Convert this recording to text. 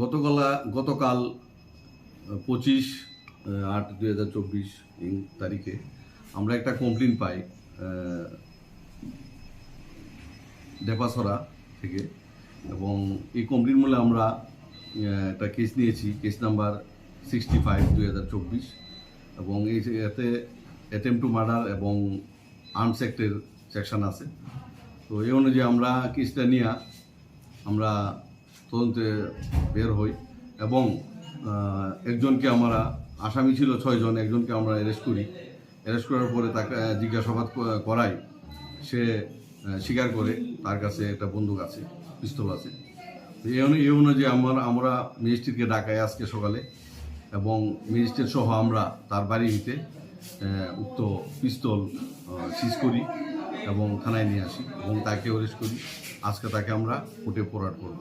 গতকাল গতকাল পঁচিশ আট, দুই হাজার চব্বিশ তারিখে আমরা একটা কমপ্লেন পাই ডেপাসরা থেকে এবং এই কমপ্লেন মূলে আমরা একটা কেস নিয়েছি কেস নাম্বার সিক্সটি ফাইভ দুই হাজার চব্বিশ এবং এই এতে অ্যাটেম্প টু মার্ডার এবং আর্মস অ্যাক্টের সেকশন আছে। তো এই অনুযায়ী আমরা কেসটা নিয়ে আমরা তদন্তে বের হই এবং একজনকে আমরা, আসামি ছিল ছয়জন একজনকে আমরা অ্যারেস্ট করি। অ্যারেস্ট করার পরে তাকে জিজ্ঞাসাবাদ করাই সে স্বীকার করে তার কাছে একটা বন্দুক আছে, পিস্তল আছে। এই অনু- এই অনুযায়ী আমরা আমরা ম্যাজিস্ট্রেটকে ডাকাই আজকে সকালে এবং ম্যাজিস্ট্রেট সহ আমরা তার বাড়ি হইতে উক্ত পিস্তল সিজ করি এবং থানায় নিয়ে আসি এবং তাকে অ্যারেস্ট করি। আজকে তাকে আমরা কোর্টে পোরাট করব।